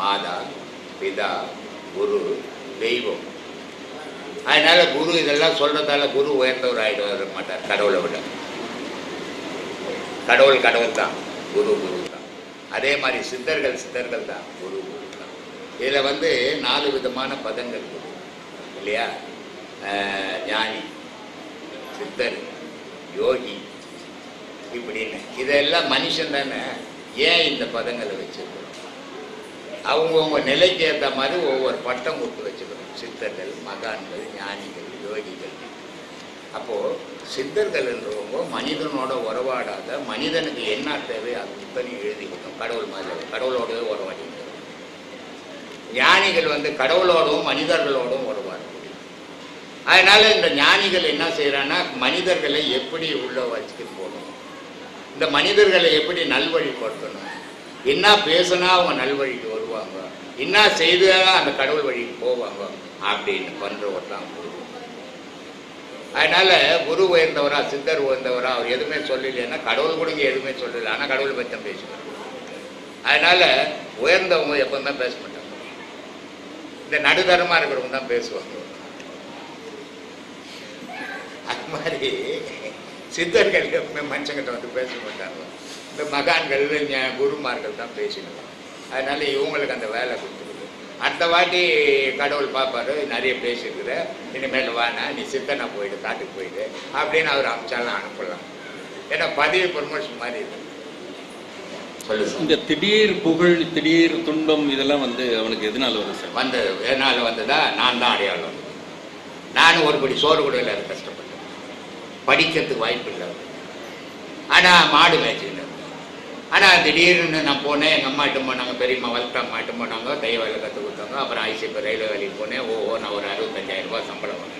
மாதா பிதா குரு தெய்வம். அதனால குரு இதெல்லாம் சொல்றதால குரு உயர்ந்தவர் ஆயிட வர மாட்டார். கடவுளை விட. கடவுள் கடவுள் தான். குரு குரு தான். அதே மாதிரி சித்தர்கள் சித்தர்கள் தான். குரு குரு தான். இதில் வந்து நாலு விதமான பதங்கள் குரு இல்லையா? ஞானி சித்தர் யோகி இப்படின்னு. இதெல்லாம் மனுஷன் தானே ஏன் இந்த பதங்களை வச்சிருக்கிறோம்? அவங்கவுங்க நிலைக்கு ஏற்ற மாதிரி ஒவ்வொரு பட்டம் கொடுத்து வச்சுக்கணும். சித்தர்கள் மகான்கள் ஞானிகள் யோகிகள். அப்போது சித்தர்கள் என்றவங்க மனிதனோட உறவாடாத மனிதனுக்கு என்ன தேவை அது இத்தனையும் எழுதிக்கணும் கடவுள் மாதிரி கடவுளோடவே உறவாடி ஞானிகள் வந்து கடவுளோடவும் மனிதர்களோடவும் உறவாட அதனால் அதனால இந்த ஞானிகள் என்ன செய்கிறான்னா மனிதர்களை எப்படி உள்ள வச்சுக்கிட்டு போகணும்? இந்த மனிதர்களை எப்படி நல்வழிப்படுத்தணும்? என்ன பேசுனா அவங்க நல்வழிக்கு வருவாங்க என்ன செய்தா அந்த கடவுள் வழிக்கு போவாங்க அப்படின்னு பண்ணுறவர் தான் குரு அதனால குரு உயர்ந்தவரா சித்தர் உயர்ந்தவரா அவர் எதுவுமே சொல்லலைன்னா கடவுள் கொடுங்க எதுவுமே சொல்லலை. ஆனால் கடவுளை பற்றி தான் பேசுவார். அதனால உயர்ந்தவங்க எப்பவுமே பேச மாட்டாங்க. இந்த நடுதரமாக இருக்கிறவங்க தான் பேசுவாங்க. அது மாதிரி சித்தர்கள் எப்பவுமே மனுஷங்கிட்ட வந்து பேச மாட்டாங்க. இந்த மகான்கள் குருமார்கள் தான் பேசினாங்க அதனால இவங்களுக்கு அந்த வேலை கொடுத்துருது. அடுத்த வாட்டி கடவுள் பார்ப்பாரு நிறைய பேசியிருக்கிற இனிமேல் வானா நீ சித்தனை போயிடு காட்டுக்கு போயிடு அப்படின்னு அவர் அமிச்சாலும் அனுப்பலாம். ஏன்னா பதவி ப்ரமோஷன் மாதிரி இருக்கு. இந்த திடீர் புகழ் திடீர் துன்பம் இதெல்லாம் வந்து அவனுக்கு எதனால வரும் சார்? வந்தது எதனால் வந்ததா? நான் தான் அடையாளம் நானும் ஒரு படி சோறு கூட இல்லாத கஷ்டப்பட்டேன். படிக்கிறதுக்கு வாய்ப்பு இல்லை. ஆனால் மாடு மேய்ச்சிக்கிட்டேன் ஆனால் திடீர்னு நான் போனேன் எங்கள் அம்மா போனாங்க பெரியம்மா வளர்த்தா அம்மா போனாங்க தைய வேலை கற்றுக் கொடுத்தாங்க அப்புறம் ஐசிபி ரயில்வே வேலைக்கு போனேன் ஓ நான் ஒரு அறுபத்தஞ்சாயிரம் ரூபாய் சம்பளம் வாங்கினேன்.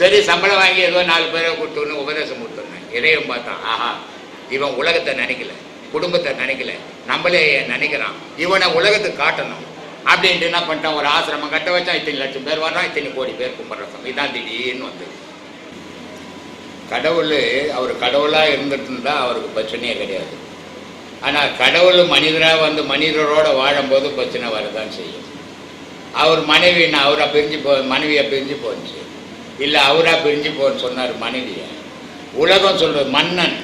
சரி சம்பளம் வாங்கி ஏதோ நாலு பேரை கொடுத்துன்னு உபதேசம் கொடுத்துருந்தேன். இறைவன் பார்த்தான் ஆஹா இவன் உலகத்தை நினைக்கல குடும்பத்தை நினைக்கல நம்மளே நினைக்கிறான் இவனை உலகத்துக்கு காட்டணும் அப்படின்ட்டு என்ன பண்ணிட்டான் ஒரு ஆசிரமம் கட்ட வச்சா இத்தனை லட்சம் பேர் வர்றான் இத்தனை கோடி பேர் கும்பிட்றோம் இதான் திடீர்னு வந்து கடவுள் அவர் கடவுளாக இருந்துட்டு இருந்தால் அவருக்கு பிரச்சனையே கிடையாது. ஆனால் கடவுள் மனிதராக வந்து மனிதரோடு வாழும்போது பிரச்சனை வரதான் செய்யும். அவர் மனைவி நான் அவராக பிரிஞ்சு போ மனைவியை பிரிஞ்சு போச்சு? இல்லை அவராக பிரிஞ்சு போன்னு சொன்னார் மனைவியை. உலகம் சொல்கிறது மன்னன்.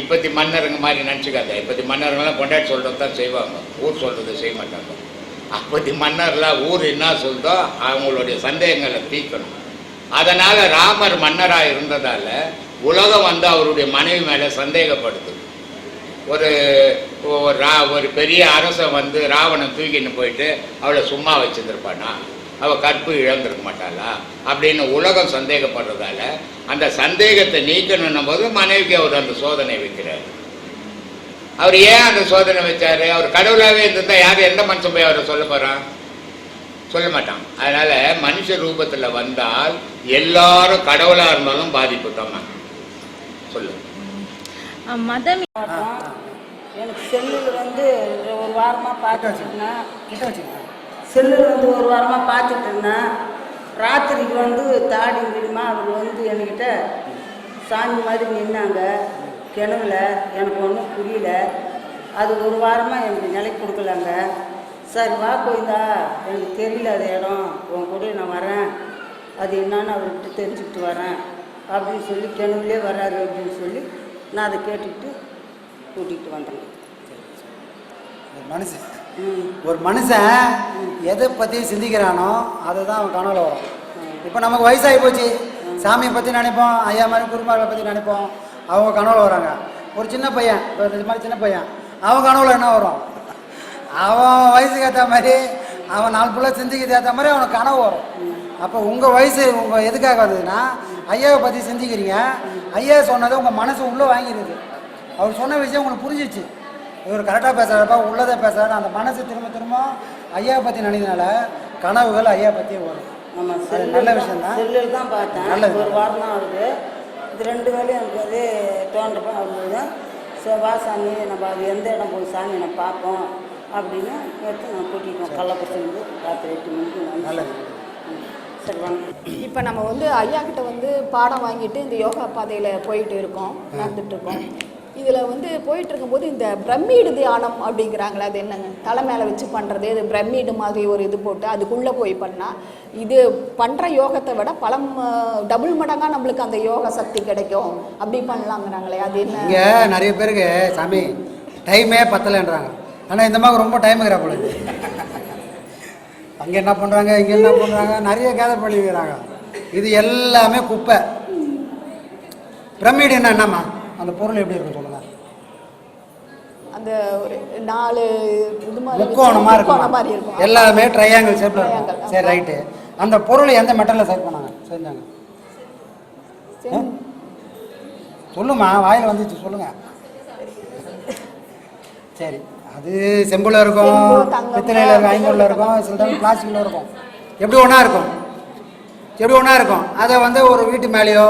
இப்பத்தி மன்னருங்க மாதிரி நினச்சிக்காத. இப்பத்தி மன்னருங்கெல்லாம் கொண்டாடி சொல்கிறது தான் செய்வாங்க. ஊர் சொல்கிறது செய்ய மாட்டாங்க. அப்பத்தி மன்னர்லாம் ஊர் என்ன சொல்தோ அவங்களுடைய சந்தேகங்களை தீர்க்கணும். அதனால் ராமர் மன்னராக இருந்ததால் உலகம் வந்து அவருடைய மனைவி மேலே சந்தேகப்படுது. ஒரு ஒரு ரா ஒரு பெரிய அரசன் வந்து ராவணன் தூக்கின்னு போயிட்டு அவளை சும்மா வச்சுருந்துருப்பானா? அவள் கற்பு இழந்திருக்க மாட்டாளா? அப்படின்னு உலகம் சந்தேகப்படுறதால அந்த சந்தேகத்தை நீக்கணுன்னும் போது மனைவிக்கு அவர் அந்த சோதனை வைக்கிறார். அவர் ஏன் அந்த சோதனை வச்சார்? அவர் கடவுளாகவே இருந்திருந்தா யார் எந்த மனுஷன் போய் அவரை சொல்ல போகிறான் சொல்ல மாட்டான். அதனால் மனுஷ ரூபத்தில் வந்தால் எல்லாரும் கடவுளாக இருந்தாலும் பாதிப்பு தான் சொல்லு. மதம் எனக்கு செல்லில் வந்து ஒரு வாரமாக பார்த்துட்டு இருந்தேன். கிட்ட செல்லில் வந்து ஒரு வாரமாக பார்த்துட்டு இருந்தேன். ராத்திரிக்கு வந்து தாடி விடுமா? அவர் வந்து என்கிட்ட சாமி மாதிரி நின்னாங்க. கிணவுல எனக்கு ஒன்றும் புரியல. அது ஒரு வாரமாக எனக்கு நிலை கொடுக்கலங்க. சரி வா கோயிந்தா எனக்கு தெரியல அது இடம். உன் கூட நான் வரேன். அது என்னன்னு அவர்கிட்ட தெரிஞ்சுக்கிட்டு வரேன். அப்படின்னு சொல்லி கிணவுலே வராரு அப்படின்னு சொல்லி நான் அதை கேட்டுக்கிட்டு கூட்டிகிட்டு வந்தேன். ஒரு மனுஷன். ஒரு மனுஷன் எதை பற்றி சிந்திக்கிறானோ அதுதான் அவன் கனவுல வரும் இப்போ நமக்கு வயசாகி போச்சு. சாமியை பற்றி நினைப்போம் ஐயா மாதிரி குருமார்களை பற்றி நினைப்போம். அவங்க கனவுல வராங்க. ஒரு சின்ன பையன் இப்போ இது மாதிரி சின்ன பையன் அவன் கனவுல என்ன வரும்? அவன் வயசுக்கு ஏற்ற மாதிரி அவன் நாள் ஃபுல்லாக சிந்திக்கிறது ஏற்ற மாதிரி அவனுக்கு கனவு வரும். அப்போ உங்கள் வயசு உங்கள் எதுக்காக வந்ததுன்னா ஐயாவை பற்றி சிந்திக்கிறீங்க? ஐயா சொன்னதை உங்கள் மனசு உள்ளே வாங்கிடுது. அவர் சொன்ன விஷயம் உங்களுக்கு புரிஞ்சிச்சு. இவர் கரெக்டாக பேசுகிறப்ப உள்ளதை பேசுகிறாரு அந்த மனசு திரும்ப திரும்ப ஐயா பற்றி நினைக்கிறனால கனவுகள் ஐயா பற்றி வரும். ஆமாம் செல்லு நல்ல விஷயம்தான். செல்லில் தான் பார்த்தேன். நல்லது. ஒரு வாரம் தான் ஆகுது இது ரெண்டு வேலையும் எனக்கு அதே தோன்றப்ப இருந்தது சரி வா சாமி நம்ம அது எந்த இடம் போய் சாமி நம்ம பார்ப்போம் அப்படின்னு எடுத்து நான் கூட்டிட்டோம் கள்ளக்குறிச்சிலேருந்து ராத்திரி எட்டு மணிக்கு வந்து நல்லது சரி இப்போ நம்ம வந்து ஐயா கிட்ட வந்து பாடம் வாங்கிட்டு இந்த யோகா பாதையில் போயிட்டு இருக்கோம் நடந்துட்டு இருக்கோம் இதில் வந்து போயிட்டு இருக்கும்போது இந்த பிரம்மீடு தியானம் அப்படிங்கிறாங்களே அது என்னங்க? தலை மேலே வச்சு பண்ணுறது இது பிரம்மீடு மாதிரி ஒரு இது போட்டு அதுக்குள்ளே போய் பண்ணால் இது பண்ணுற யோகத்தை விட பல டபுள் மடங்காக நம்மளுக்கு அந்த யோக சக்தி கிடைக்கும். அப்படி பண்ணலாங்கிறாங்களே அது என்ன? இங்கே நிறைய பேருக்கு சாமி டைமே பத்தலைன்றாங்க. ஆனால் இந்த மாதிரி ரொம்ப டைம் இருக்கிற போல அங்கே என்ன பண்ணுறாங்க இங்கே என்ன பண்ணுறாங்க நிறைய கேதர் பண்ணிக்கிறாங்க இது எல்லாமே குப்பை. பிரமிடுன்னா என்னம்மா? அந்த பொருள் எப்படி இருக்கும் சொல்லுங்க. அந்த ஒரு நாலு இது மாதிரி வச்சு முக்கோணமா முக்கோணம் மாதிரி இருக்கும். இருக்கும் எல்லாமே ட்ரையாங்கிள் ஷேப்ல இருக்கும். சரி. ரைட்டு அந்த பொருள் எந்த மெட்டலில் செட் பண்ணாங்க? செஞ்சாங்க. சொல்லுமா வாயில் வந்துச்சு சொல்லுங்க. சரி. அது செம்புல இருக்கும் பித்தளையில் இருக்கும் ஐம்பொருள் இருக்கும் சில டைம் பிளாஸ்டிக்கில் இருக்கும். எப்படி ஒன்றா இருக்கும்? எப்படி ஒன்றா இருக்கும்? அதை வந்து ஒரு வீட்டு மேலேயோ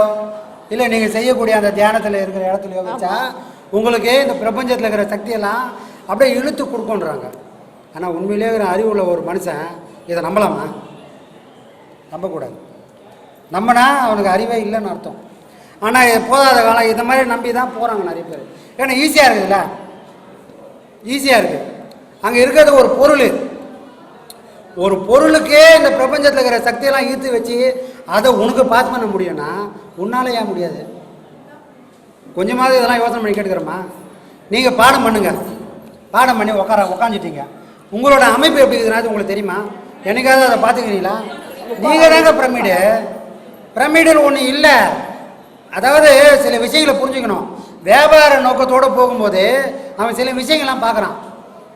இல்லை நீங்கள் செய்யக்கூடிய அந்த தியானத்தில் இருக்கிற இடத்துலையோ வச்சா உங்களுக்கு இந்த பிரபஞ்சத்தில் இருக்கிற சக்தியெல்லாம் அப்படியே இழுத்து கொடுக்குன்றாங்க ஆனால் உண்மையிலேயே இருக்கிற அறிவுள்ள ஒரு மனுஷன் இதை நம்பலாமா? நம்பக்கூடாது. நம்பினா அவனுக்கு அறிவே இல்லைன்னு அர்த்தம். ஆனால் இது போதாத காலம் இந்த மாதிரி நம்பி தான் போகிறாங்க நிறைய பேர். ஏன்னா ஈஸியாக இருக்குதுல்ல? ஈஸியாக இருக்குது அங்கே இருக்கிறது ஒரு பொருள். ஒரு பொருளுக்கே இந்த பிரபஞ்சத்தில் இருக்கிற சக்தியெல்லாம் ஈர்த்து வச்சு அதை உனக்கு பாஸ் பண்ண முடியும்னா உன்னால் ஏன் முடியாது. கொஞ்சமாவது இதெல்லாம் யோசனை பண்ணி கேட்டுக்கிறோமா நீங்கள் பாடம் பண்ணுங்க. பாடம் பண்ணி உட்கார உட்காந்துட்டீங்க உங்களோட அமைப்பு எப்படி இருக்குதுன்னா உங்களுக்கு தெரியுமா? என்னைக்காவது அதை பார்த்துக்கிறீங்களா? நீங்கள் தாங்க பிரமிடு. பிரமிடில் ஒன்று இல்லை. அதாவது சில விஷயங்களை புரிஞ்சுக்கணும். வியாபார நோக்கத்தோடு போகும்போது அவன் சில விஷயங்கள்லாம் பார்க்குறான்.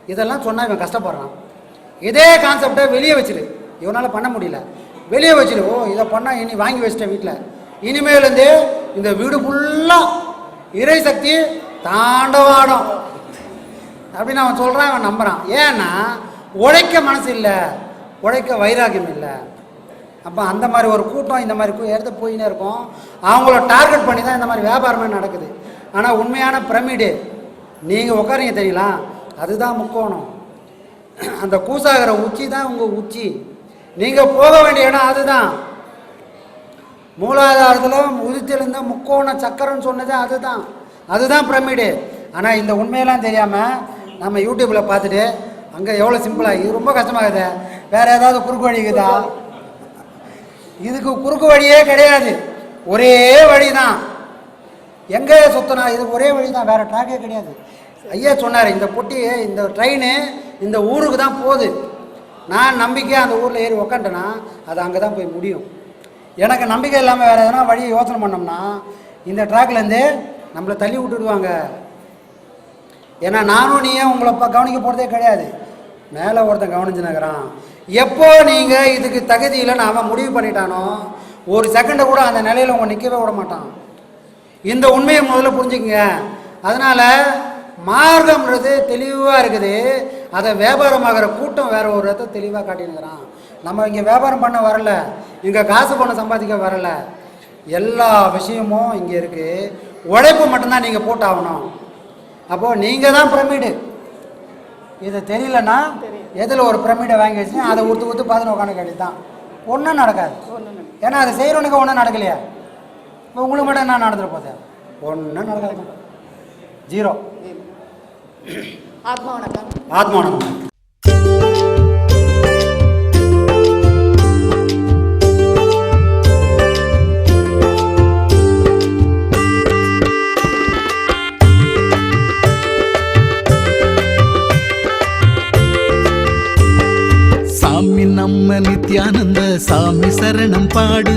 இதெல்லாம் சொன்னால் இவன் கஷ்டப்படுறான். இதே கான்செப்டை வெளியே வச்சிரு. இவனால் பண்ண முடியல. வெளியே வச்சிரு. ஓ இதை பண்ணால் இனி வாங்கி வச்சிட்டேன் வீட்டில் இனிமேலேருந்து இந்த வீடு ஃபுல்லாக இறை சக்தி தாண்டவாடம். அப்படின்னு அவன் சொல்கிறான் அவன் நம்புகிறான் ஏன்னா உழைக்க மனசு இல்லை உழைக்க வைராகியம் இல்லை. அப்போ அந்த மாதிரி ஒரு கூட்டம் இந்த மாதிரி கு- போயின்னே இருக்கும். அவங்கள டார்கெட் பண்ணி தான் இந்த மாதிரி வியாபாரமே நடக்குது. ஆனால் உண்மையான பிரமிடு. நீங்கள் உட்காரீங்க தெரியலாம் அதுதான் முக்கோணம். அந்த கூசாகிற உச்சி தான் உங்கள் உச்சி. நீங்கள் போக வேண்டிய இடம் அதுதான். மூலாதாரத்தில் உதித்திலிருந்த முக்கோண சக்கரம்னு சொன்னது அதுதான். அதுதான் பிரமிடு. ஆனால் இந்த உண்மையெல்லாம் தெரியாமல் நம்ம யூடியூப்பில் பார்த்துட்டு அங்கே எவ்வளோ சிம்பிளாக இது ரொம்ப கஷ்டமாகுது. வேறு ஏதாவது குறுக்கு வழி இருக்குதா? இதுக்கு குறுக்கு வழியே கிடையாது. ஒரே வழி தான் எங்கே சுற்றினா இது ஒரே வழி தான் வேறு ட்ராக்கே கிடையாது. ஐயா சொன்னார் இந்த பொட்டி இந்த ட்ரெயின் இந்த ஊருக்கு தான் போகுது. நான் நம்பிக்கையாக அந்த ஊரில் ஏறி உக்காண்டேன்னா அது அங்கே தான் போய் முடியும். எனக்கு நம்பிக்கை இல்லாமல் வேறு எதனா வழியை யோசனை பண்ணோம்னா இந்த ட்ராக்லேருந்து நம்மளை தள்ளி விட்டுடுவாங்க. ஏன்னா நானும் நீயும் உங்களை இப்போ கவனிக்க போகிறதே கிடையாது. மேலே ஒருத்தன் கவனிச்சுனுக்கிறான் எப்போ நீங்கள் இதுக்கு தகுதி இல்லைன்னு அவன் முடிவு பண்ணிட்டானோ ஒரு செகண்டை கூட அந்த நிலையில் உங்கள் நிற்கவே விட மாட்டான். இந்த உண்மையை முதல்ல புரிஞ்சுக்கங்க. அதனால் மார்க்கம்ன்றது தெளிவாக இருக்குது. அதை வியாபாரமாகிற கூட்டம் வேற ஒரு இடத்த தெளிவாக காட்டினுக்கிறான். நம்ம இங்கே வியாபாரம் பண்ண வரல. இங்கே காசு பண்ண சம்பாதிக்க வரல. எல்லா விஷயமும் இங்கே இருக்குது உழைப்பு மட்டும்தான் நீங்கள் போட்டாகணும். அப்போது நீங்கள் தான் பிரமிடு. இது தெரியலன்னா எதில் ஒரு பிரமிடை வாங்கி வச்சு அதை ஊற்று ஊற்று பார்த்துன்னு உட்காந்து வேண்டியது தான் ஒன்றும் நடக்காது. ஏன்னா அதை செய்கிறவனுக்கு ஒன்றும் நடக்கலையா? இப்போ உங்களுக்கு மட்டும் என்ன நடந்துட்டு போகுது ஒன்றும் நடக்காது. ஜீரோ ஆத்மா வணக்கம். ஆத்மானம் சாமி நம்ம நித்யானந்த சாமி சரணம் பாடு.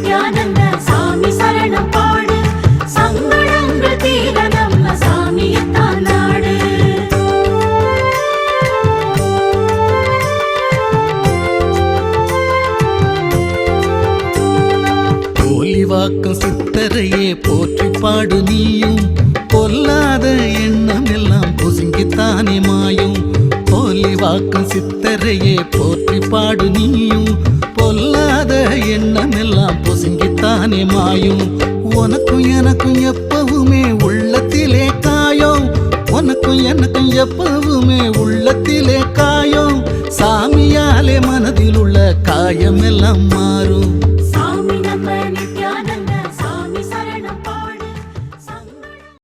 சாமியத்தான் சித்தரையே போற்றி பாடு நீயும். பொல்லாத எண்ணம் எல்லாம் புசுங்கித்தானே மாயும். போலி போலிவாக்கம் சித்தரையே போற்றி பாடு நீயும். பொல்லாத எண்ணம் எல்லாம் புசுங்கித்தானே மாயும். உனக்கும் எனக்கும் எப்பவுமே உள்ள உனக்கும் எனக்கும் எப்பவுமே உள்ளத்திலே காயம். சாமியாலே மனதில் உள்ள காயம் எல்லாம் மாறும்.